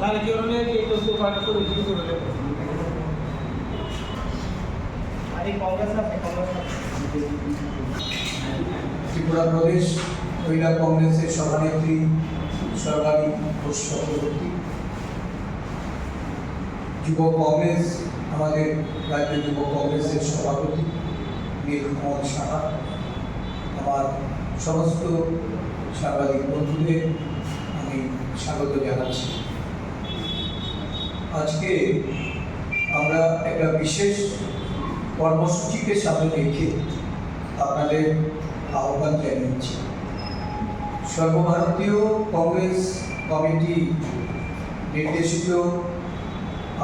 Part করে কি করে আরে কংগ্রেস আছে কংগ্রেস ত্রিপুরা প্রদেশ মহিলা কংগ্রেসের সভানেত্রী সরকারি ঘোষ চক্রবর্তী। যুব কংগ্রেস আমাদের রাজ্য যুব কংগ্রেসের সভাপতি মীর মোহাম্মদ সাহা আমার সমস্ত সাংবাদিক বন্ধুদের আমি স্বাগত জানাচ্ছি। আজকে আমরা একটা বিশেষ কর্মসূচিকে সামনে রেখে আপনাদের আহ্বান জানিয়েছি। সর্বভারতীয় কংগ্রেস কমিটি নির্দেশিত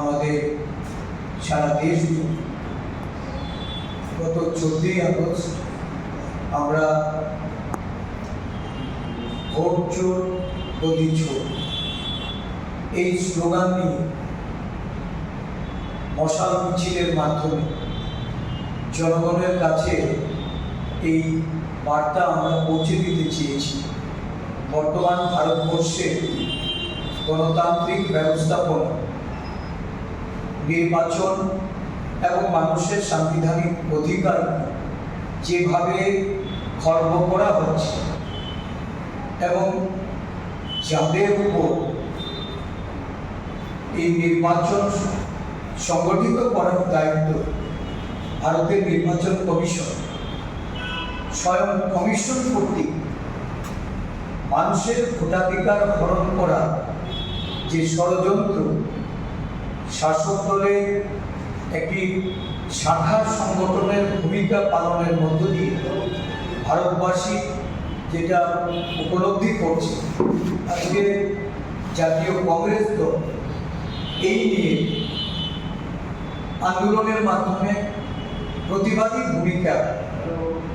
আমাদের সারা দেশ গত চোদ্দই আগস্ট আমরা ভোট চোর এই স্লোগান নিয়ে মশাল মিছিলের মাধ্যমে জনগণের কাছে এই বার্তা আমরা পৌঁছে দিতে চেয়েছি। বর্তমান ভারতবর্ষে গণতান্ত্রিক ব্যবস্থাপনা, নির্বাচন এবং মানুষের সাংবিধানিক অধিকার যেভাবে খর্ব করা হচ্ছে এবং যাদের উপর এই নির্বাচন সংগঠিত করার দায়িত্ব ভারতের নির্বাচন কমিশন। স্বয়ং কমিশন কর্তৃক মানুষের ভোটাধিকার হরণ করা যে ষড়যন্ত্র, শাসক দলের একটি শাখা সংগঠনের ভূমিকা পালনের মধ্য দিয়ে ভারতবাসী যেটা উপলব্ধি করছে। আজকে জাতীয় কংগ্রেস দল এই নিয়ে আন্দোলনের মাধ্যমে প্রতিবাদী ভূমিকা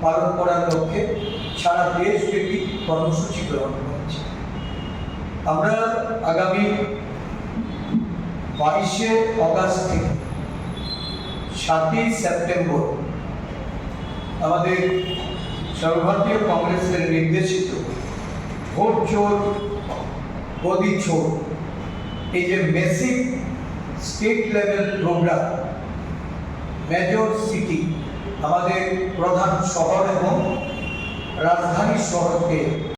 পালন করার লক্ষ্যে সারা দেশব্যাপী কর্মসূচি গ্রহণ করেছে। আমরা আগামী বাইশে অগাস্ট থেকে সাতই সেপ্টেম্বর আমাদের সর্বভারতীয় কংগ্রেসের নির্দেশিত ভোট চোর গদি চোর, এই যে massive state level program major city আমাদের প্রধান শহর এবং রাজধানী শহরকে